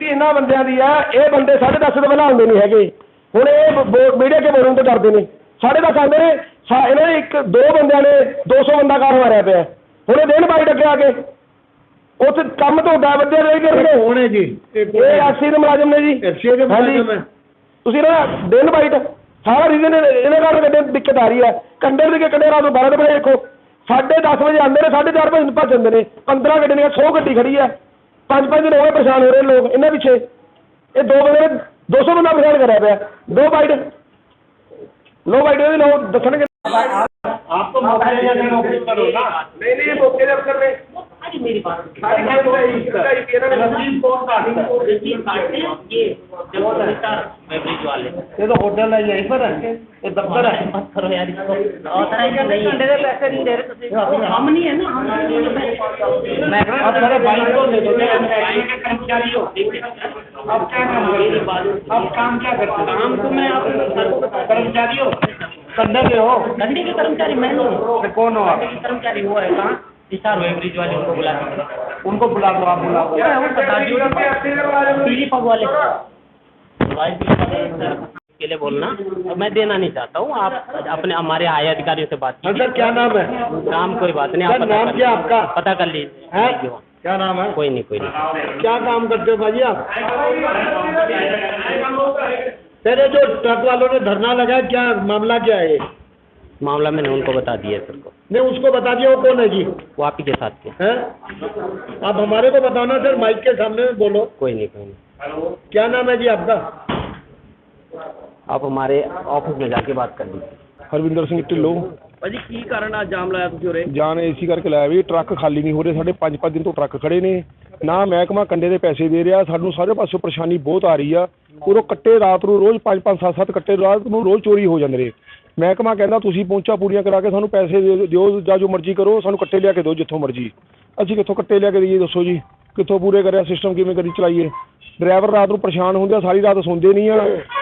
ਗਲਤੀ ਇਹਨਾਂ ਬੰਦਿਆਂ ਦੀ ਆ ਇਹ ਬੰਦੇ 10:30 ਤੋਂ ਪਹਿਲਾਂ ਆਉਂਦੇ ਨਹੀਂ ਹੈਗੇ। ਹੁਣ ਇਹ ਮੀਡੀਆ ਕੇ ਬੋਲਣ ਤੋਂ ਡਰਦੇ ਨੇ। 10:30 ਆਉਂਦੇ ਨੇ ਇਹਨਾਂ ਨੇ ਇੱਕ ਦੋ ਬੰਦਿਆਂ ਨੇ 200 ਬੰਦਾ ਕਾਰ ਮਾਰਿਆ ਪਿਆ। ਹੁਣ ਇਹ ਦੇਣ ਬਾਈ ਡੱਕੇ ਆ ਕੇ। ਉੱਥੇ ਕੰਮ ਤੋਂ ਡਾ ਬੰਦੇ ਨਹੀਂ ਕਰਨਗੇ ਕੌਣ ਹੈ ਜੀ? ਇਹ ਐਸਸੀ ਦੇ ਮੁਲਾਜ਼ਮ ਨੇ ਜੀ। ਐਫਸੀਏ ਦੇ। ਮੁਲਾਜ਼ਮ ਹੈ। ਤੁਸੀਂ ਨਾ ਦਿਨ ਬਾਈਟ ਸਾਰਾ ਰੀਜ਼ਨ ਇਹਦੇ ਨਾਲ ਗੱਡੇ ਦਿੱਕਤ ਆ ਰਹੀ ਹੈ ਕੰਡੇ ਦੇ ਕੰਡੇ ਰਾਤ ਨੂੰ 12 ਵਜੇ ਦੇਖੋ। 10:30 ਵਜੇ ਆਉਂਦੇ ਨੇ 4:30 ਵਜੇ ਭੱਜ ਜਾਂਦੇ ਨੇ। 15 ਗੱਡੇ ਦੀਆਂ 100 ਗੱਡੀ ਖੜੀ ਹੈ ਪੰਜ ਪੰਜ ਦਿਨ ਹੋ ਗਏ ਪਰੇਸ਼ਾਨ ਹੋ ਰਹੇ ਲੋਕ ਇਹਨਾਂ ਪਿੱਛੇ ਇਹ ਦੋ ਬੰਦੇ ਨੇ 200 ਬੰਦਾ ਪਰੇਸ਼ਾਨ ਕਰਿਆ ਪਿਆ ਦੋ ਬਾਈਟ ਲੋ ਬਾਈਟ ਇਹਦੇ ਲੋ ਦੱਸਣਗੇ ਆਪ ਤੋਂ ਮੌਕੇ ਦੇ ਨੌਕਰੀ ਕਰੋ ਨਾ ਨਹੀਂ ਨਹੀਂ ਮੌਕੇ ਦੇ ਅਫਸਰ ਨੇ आज मेरी बात ਸਾਡੀ ਗੱਲ ਹੋਈ ਇਹਨਾਂ ਨੇ ਰਣਜੀਤ कौन काटता है रंजीत काटते हैं तो होटल है यहीं पर है ये दफ्तर है मत करो यार इसको। हम नहीं है ना को दो कर्मचारी हो अब क्या काम अब काम क्या करते काम तो मैं आप कर्मचारी हो? कंधे के हो? कंधे के कर्मचारी मैं कौन हो आप? कर्मचारी हुआ है कहाँ? ब्रिज वाले उनको बुला उनको बुला दो आप बुला दो। वाले। के लिए बोलना। और मैं देना नहीं चाहता हूँ। आप अपने हमारे आए अधिकारियों से बात हाँ कीजिए। सर क्या नाम है? नाम कोई बात नहीं आप नाम क्या आपका? पता कर लीजिए। क्या नाम है? कोई नहीं कोई नहीं। क्या काम करते हो भाजी आप? तेरे जो ट्रक वालों ने धरना लगाया क्या मामला क्या है? मामला मैंने उनको बता दिया सर को। नहीं उसको बता दिया वो कौन है जी? वो आप ही के साथ थे हैं? आप हमारे को बताओ ना सर माइक के सामने बोलो। कोई नहीं कोई नहीं। क्या नाम है जी आपका? आप हमारे ऑफिस में जाके बात कर लीजिए ਹਰਵਿੰਦਰ ਸਿੰਘ ਢਿੱਲੋਂ ਭਾਜੀ ਕੀ ਕਾਰਨ ਆ ਜਾਮ ਲਾਇਆ ਤੁਸੀਂ ਉਰੇ ਜਾਨ ਏਸੀ ਕਰਕੇ ਲਾਇਆ ਵੀ ਟਰੱਕ ਖਾਲੀ ਨਹੀਂ ਹੋ ਰਹੇ ਸਾਡੇ 5-5 ਦਿਨ ਤੋਂ ਟਰੱਕ ਖੜੇ ਨੇ ਨਾ ਮਹਿਕਮਾ ਕੰਡੇ ਦੇ ਪੈਸੇ ਦੇ ਰਿਹਾ ਸਾਨੂੰ ਸਾਰੇ ਪਾਸੋਂ ਪਰੇਸ਼ਾਨੀ ਬਹੁਤ ਆ ਰਹੀ ਆ ਉਰੋਂ ਕੱਟੇ ਰਾਤ ਨੂੰ ਰੋਜ਼ 5-5 7-7 ਕੱਟੇ ਰਾਤ ਨੂੰ ਰੋਜ਼ ਚੋਰੀ ਹੋ ਜਾਂਦੇ ਨੇ ਮਹਿਕਮਾ ਕਹਿੰਦਾ ਤੁਸੀਂ ਪਹੁੰਚਾ ਪੂਰੀਆਂ ਕਰਾ ਕੇ ਸਾਨੂੰ ਪੈਸੇ ਦੇ ਦਿਓ ਜਾਂ ਜੋ ਮਰਜ਼ੀ ਕਰੋ ਸਾਨੂੰ ਕੱਟੇ ਲਿਆ ਕੇ ਦਿਓ ਜਿੱਥੋਂ ਮਰਜ਼ੀ ਅਸੀਂ ਕਿੱਥੋਂ ਕੱਟੇ ਲਿਆ ਕੇ ਦਈਏ ਦੱਸੋ ਜੀ ਕਿੱਥੋਂ ਪੂਰੇ ਕਰਿਆ ਸਿਸਟਮ ਕਿਵੇਂ ਕਰੀ ਚਲਾਈਏ? ਡਰਾਈਵਰ ਰਾਤ ਨੂੰ ਪਰੇਸ਼ਾਨ ਹੁੰਦੇ ਆ ਸਾਰੀ ਰਾਤ ਸੌਂਦੇ ਨਹੀਂ ਆ।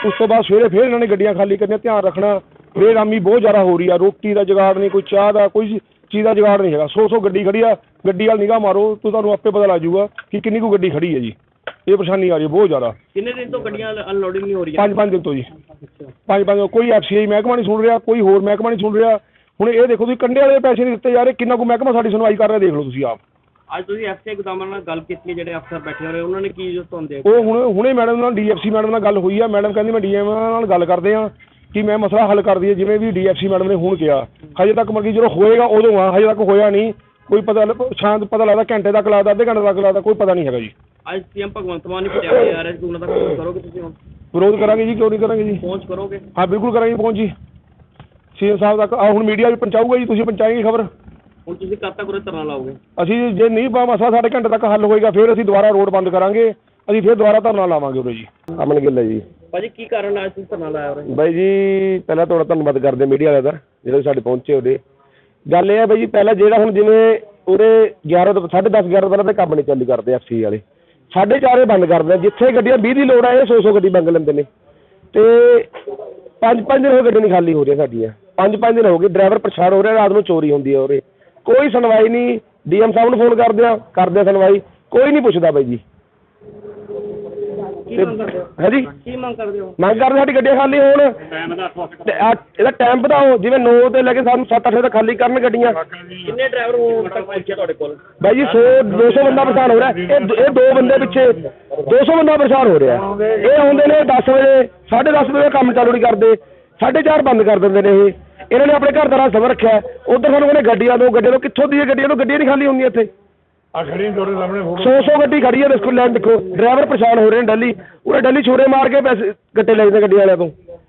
ਉਸ ਤੋਂ ਬਾਅਦ ਸਵੇਰੇ ਫੇਰ ਇਹਨਾਂ ਨੇ ਗੱਡੀਆਂ ਖਾਲੀ ਕਰਨੀਆਂ ਧਿਆਨ ਰੱਖਣਾ। ਬੇਰਾਮੀ ਬਹੁਤ ਜ਼ਿਆਦਾ ਹੋ ਰਹੀ ਆ ਰੋਟੀ ਦਾ ਜੁਗਾੜ ਨਹੀਂ ਕੋਈ ਚਾਹ ਦਾ ਕੋਈ ਚੀਜ਼ ਦਾ ਜੁਗਾੜ ਨਹੀਂ ਹੈਗਾ। ਸੌ ਸੌ ਗੱਡੀ ਖੜੀ ਆ ਗੱਡੀ ਵੱਲ ਨਿਗਾਹ ਮਾਰੋ ਤਾਂ ਤੁਹਾਨੂੰ ਆਪੇ ਪਤਾ ਲੱਗ ਜਾਊਗਾ ਕਿ ਕਿੰਨੀ ਕੁ ਗੱਡੀ ਖੜੀ ਹੈ ਜੀ। ਇਹ ਪਰੇਸ਼ਾਨੀ ਆ ਰਹੀ ਹੈ ਬਹੁਤ ਜ਼ਿਆਦਾ। ਕਿੰਨੇ ਦਿਨ ਤੋਂ ਗੱਡੀਆਂ ਅਨਲੋਡਿੰਗ ਨਹੀਂ ਹੋ ਰਹੀਆਂ? ਪੰਜ ਪੰਜ ਦਿਨ ਤੋਂ ਜੀ। ਪੰਜ ਪੰਜ ਕੋਈ ਐਫਸੀਆਈ ਮਹਿਕਮਾ ਨਹੀਂ ਸੁਣ ਰਿਹਾ ਕੋਈ ਹੋਰ ਮਹਿਕਮਾ ਨਹੀਂ ਸੁਣ ਰਿਹਾ। ਹੁਣ ਇਹ ਦੇਖੋ ਤੁਸੀਂ ਕੰਡੇ ਵਾਲੇ ਪੈਸੇ ਨਹੀਂ ਦਿੱਤੇ ਜਾ ਰਹੇ ਕਿੰਨਾ ਕੁ ਮਹਿਕਮਾ ਸਾਡੀ ਸੁਣਵਾਈ ਕਰ ਰਿਹਾ ਦੇਖ ਲਓ ਤੁਸੀਂ ਆਪ। ਅੱਜ ਤੁਸੀਂ ਐਫਸੀਆਈ ਗੋਦਾਮਾਂ ਨਾਲ ਗੱਲ ਕੀਤੀ ਹੈ ਜਿਹੜੇ ਅਫਸਰ ਬੈਠੇ ਹੋਏ ਉਹਨਾਂ ਨੇ ਕੀ ਜੋ ਤੁਹਾਨੂੰ ਦੇ ਉਹ ਹੁਣ ਹੁਣੇ ਮੈਡਮ ਨਾਲ ਡੀਐਫਸੀ ਮੈਡਮ ਨਾਲ ਗੱਲ ਹੋਈ ਆ। ਮੈਡਮ ਕਹਿੰਦੀ ਮੈਂ ਡੀਐਮ ਨਾਲ ਗੱਲ ਕਰਦੇ ਆ ਕਿ ਮੈਂ ਮਸਲਾ ਹੱਲ ਕਰ ਦਈਏ ਜਿਵੇਂ ਵੀ ਡੀਐਫਸੀ ਮੈਡਮ ਨੇ ਹੁਣ ਕਿਹਾ। ਹਜੇ ਤੱਕ ਮਰਗੀ ਜਦੋਂ ਹੋਏਗਾ ਉਦੋਂ ਆ। ਹਜੇ ਤੱਕ ਹੋਇਆ ਨਹੀਂ। ਕੋਈ ਪਤਾ ਸ਼ਾਂਤ ਪਤਾ ਲੱਗਦਾ ਘੰਟੇ ਤੱਕ ਲੱਗਦਾ ਅੱਧੇ ਘੰਟੇ ਤੱਕ ਲੱਗਦਾ ਕੋਈ ਪਤਾ ਨਹੀਂ ਹੈਗਾ ਜੀ। ਅੱਜ ਸੀਐਮ ਭਗਵੰਤ ਮਾਨ ਨੇ ਪਟਿਆਲੇ ਆ ਰਹੇ ਸੀ ਉਹਨਾਂ ਦਾ ਪਹੁੰਚ ਕਰੋਗੇ ਤੁਸੀਂ ਹੁਣ? ਵਿਰੋਧ ਕਰਾਂਗੇ ਜੀ ਕਿਉਂ ਨਹੀਂ ਕਰਾਂਗੇ ਜੀ? ਪਹੁੰਚ ਕਰੋਗੇ? ਹਾਂ ਬਿਲਕੁਲ ਕਰਾਂਗੇ ਪਹੁੰਚ ਜੀ। ਸੀਐਮ ਸਾਹਿਬ ਤੱਕ ਆ ਹੁਣ ਮੀਡੀਆ ਵੀ ਪਹੁੰਚਾਊਗਾ ਜੀ ਤੁਸੀਂ ਪਹੁੰਚਾਏਂਗੇ ਖਬਰ? ਹੁਣ ਤੁਸੀਂ ਕਦ ਤੱਕ ਉਰੇ ਧਰਨਾ ਲਾਓਗੇ? ਅਸੀਂ ਜੇ ਨਹੀਂ ਪਾ ਮਸਲਾ ਸਾਡੇ ਘੰਟੇ ਤੱਕ ਹੱਲ ਹੋਏਗਾ ਫਿਰ ਅਸੀਂ ਦੁਬਾਰਾ ਰੋਡ ਬੰਦ ਕਰਾਂਗੇ। ਅਸੀਂ ਫਿਰ ਦੁਬਾਰਾ ਧਰਨਾ ਲਾਵਾਂਗੇ ਉਰੇ ਜੀ। ਅਮਨ ਗਿੱਲ ਹੈ ਜੀ। ਭਾਜੀ ਕੀ ਕਾਰਨ ਆ ਤੁਸੀਂ ਧਰਨਾ ਲਾਇਆ ਉਰੇ? ਬਾਈ ਜੀ ਪਹਿਲਾਂ ਤੁਹਾਡਾ ਧੰਨਵਾਦ ਕਰਦੇ ਮੀਡੀਆ ਵਾਲਿਆਂ ਦਾ ਜਿਹੜੇ ਸਾਡੇ ਪਹੁੰਚੇ ਉਹਦੇ ਗੱਲ ਇਹ ਹੈ ਬਾਈ ਜੀ ਪਹਿਲਾਂ ਜਿਹੜਾ ਹੁਣ ਜਿਵੇਂ ਉਰੇ 11 ਤੋਂ 10:30 11 ਪਹਿਲਾਂ ਤਾਂ ਕੰਮ ਨਹੀਂ ਚਾਲੂ ਕਰਦੇ ਐਫਸੀ ਵਾਲੇ। ਸਾਢੇ ਚਾਰੇ ਬੰਦ ਕਰਦੇ ਆ ਜਿੱਥੇ ਗੱਡੀਆਂ 20 ਦੀ ਲੋੜ ਆ ਇਹ 100 100 ਗੱਡੀ ਮੰਗ ਲੈਂਦੇ ਨੇ। ਤੇ ਪੰਜ ਪੰਜ ਦਿਨ ਹੋ ਗਏ ਗੱਡੀ ਨਹੀਂ ਖਾਲੀ ਹੋ ਰਹੀਆਂ ਸਾਡੀਆਂ। ਪੰਜ ਪੰਜ ਦਿਨ ਹੋ ਗਏ ਡਰਾਈਵਰ ਪਰੇਸ਼ਾਨ ਹੋ ਰਿਹਾ ਰਾਤ ਨੂੰ ਚੋਰੀ ਹੁੰਦੀ ਹੈ ਉਰੇ। ਕੋਈ ਸੁਣਵਾਈ ਨਹੀਂ। ਡੀਐਮ ਸਾਹਿਬ ਨੂੰ ਫੋਨ ਕਰਦੇ ਆ ਕਰਦੇ ਆ ਸੁਣਵਾਈ। ਕੋਈ ਨਹੀਂ ਪੁੱਛਦਾ ਬਾਈ ਜੀ। ਕੀ ਮੰਗ ਕਰਦੇ ਹੋ? ਹੈ ਜੀ? ਕੀ ਮੰਗ ਕਰਦੇ ਹੋ? ਮੰਗ ਕਰਦੇ ਸਾਡੀ ਗੱਡੀਆਂ ਖਾਲੀ ਹੋਣ। ਤੇ ਆ- ਇਹਦਾ ਟਾਈਮ ਵਧਾਓ। ਜਿਵੇਂ 9 ਤੋਂ ਲੈ ਕੇ ਸਾਨੂੰ 7-8 ਵਜੇ ਤੱਕ ਖਾਲੀ ਕਰਨ ਗੱਡੀਆਂ। ਕਿੰਨੇ ਡਰਾਈਵਰ ਹੁਣ ਤੱਕ ਪਹੁੰਚੇ ਤੁਹਾਡੇ ਕੋਲ? ਬਾਈ ਜੀ 100 200 ਬੰਦਾ ਪਰੇਸ਼ਾਨ ਹੋ ਰਿਹਾ। ਇਹ ਦ- ਇਹ ਦੋ ਬੰਦੇ ਪਿੱਛੇ 200 ਬੰਦਾ ਪਰੇਸ਼ਾਨ ਹੋ ਰਿਹਾ। ਇਹ ਆਉਂਦੇ ਨੇ 10 ਵਜੇ 10:30 ਵਜੇ ਕੰਮ ਚਾਲੂ ਨਹੀਂ ਕਰਦੇ। 4:30 ਬੰਦ ਕਰ ਦਿੰਦੇ ਨੇ ਇਹ। ਇਹਨਾਂ ਨੇ ਆਪਣੇ ਘਰ ਦਾ ਰਾਹ ਸਬਰ ਰੱਖਿਆ ਉਧਰ ਸਾਨੂੰ ਕਹਿੰਦੇ ਗੱਡੀਆਂ ਦੋ ਗੱਡੀਆਂ ਦੋ। ਕਿੱਥੋਂ ਦੀ ਇਹ ਗੱਡੀਆਂ ਤੋਂ ਗੱਡੀਆਂ ਨਹੀਂ ਖਾਲੀ ਹੁੰਦੀਆਂ ਇੱਥੇ। ਆ ਖੜੀ ਤੁਹਾਡੇ ਸਾਹਮਣੇ 100 100 ਗੱਡੀ ਖੜੀ ਹੈ ਦੇਖੋ ਲੈਣ ਦੇਖੋ। ਡਰਾਈਵਰ ਪਰੇਸ਼ਾਨ ਹੋ ਰਹੇ ਨੇ ਡੈਲੀ। ਉਹਨੇ ਡੈਲੀ ਛੋਰੇ ਮਾਰ ਕੇ ਪੈਸੇ ਗੱਟੇ ਲੈ ਜਾਂਦੇ ਗੱਡੀ ਵਾਲਿਆਂ ਤੋਂ।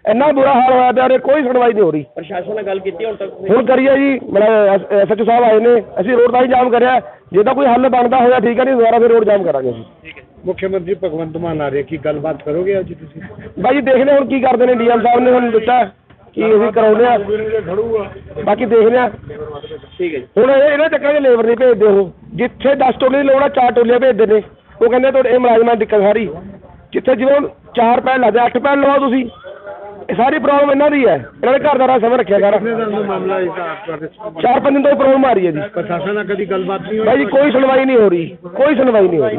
ਇੰਨਾ ਬੁਰਾ ਹਾਲ ਹੋਇਆ ਪਿਆ ਉਰੇ ਕੋਈ ਸੁਣਵਾਈ ਨਹੀਂ ਹੋ ਰਹੀ। ਪ੍ਰਸ਼ਾਸਨ ਨਾਲ ਗੱਲ ਕੀਤੀ ਹੁਣ ਤੱਕ? ਹੁਣ ਕਰੀਏ ਜੀ ਮੇਰਾ ਐਸਐਚਓ ਸਾਹਿਬ ਆਏ ਨੇ। ਅਸੀਂ ਰੋਡ ਦਾ ਹੀ ਜਾਮ ਕਰਿਆ। ਜੇ ਤਾਂ ਕੋਈ ਹੱਲ ਬਣਦਾ ਹੋਇਆ ਠੀਕ ਹੈ ਨਹੀਂ ਦੁਬਾਰਾ ਫਿਰ ਰੋਡ ਜਾਮ ਕਰਾਂਗੇ ਅਸੀਂ। ਮੁੱਖਮੰਤਰੀ ਭਗਵੰਤ ਮਾਨ ਆ ਰਹੇ ਕੀ ਗੱਲਬਾਤ ਕਰੋਗੇ ਅੱਜ ਤੁਸੀਂ? ਬਾਈ ਜੀ ਦੇਖਦੇ ਹਾਂ ਹੁਣ ਕੀ ਕਰਦੇ ਨੇ ਡੀਐਮ ਸਾਹਿਬ ਨੇ ਹੁਣ ਦਿੱਤਾ। ਕੀ ਅਸੀਂ ਕਰਾਉਂਦੇ ਆ? ਖੜੂਗਾ। ਬਾਕੀ ਦੇਖਦੇ ਆ ਠੀਕ ਹੈ ਜੀ। ਹੁਣ ਇਹ ਇਹਨਾਂ ਚੱਕਰਾਂ 'ਚ ਲੇਬਰ ਨਹੀਂ ਭੇਜਦੇ ਉਹ। ਜਿੱਥੇ 10 ਟੋਲੇ ਦੀ ਲੋੜ ਆ ਚਾਰ ਟੋਲੀਆਂ ਭੇਜਦੇ ਨੇ। ਉਹ ਕਹਿੰਦੇ ਤੁਹਾਡੇ ਇਹ ਮੁਲਾਜ਼ਮਾਂ ਦੀ ਦਿੱਕਤ ਸਾਰੀ। ਜਿੱਥੇ ਜਿਵੇਂ ਹੁਣ ਚਾਰ ਪੈਣ ਲੱਗਦੇ ਅੱਠ ਪੈਣ ਲਵਾਓ ਤੁਸੀਂ। ਇਹ ਸਾਰੀ ਪ੍ਰੋਬਲਮ ਇਹਨਾਂ ਦੀ ਹੈ। ਇਹਨਾਂ ਨੇ ਘਰ ਦਾ ਸਮਝ ਰੱਖਿਆ ਸਾਰਾ ਕਿੰਨੇ ਦਿਨ ਤੋਂ ਮਾਮਲਾ ਇਸ ਤੁਹਾਡੇ ਚਾਰ ਪੰਜ ਦਿਨ ਤੋਂ ਪ੍ਰੋਬਲਮ ਆ ਰਹੀ ਹੈ ਜੀ। ਪ੍ਰਸ਼ਾਸਨ ਨਾਲ ਕਦੀ ਗੱਲਬਾਤ ਨਹੀਂ ਹੋਈ? ਬਾਈ ਜੀ ਕੋਈ ਸੁਣਵਾਈ ਨਹੀਂ ਹੋ ਰਹੀ। ਕੋਈ ਸੁਣਵਾਈ ਨਹੀਂ ਹੋ ਰਹੀ।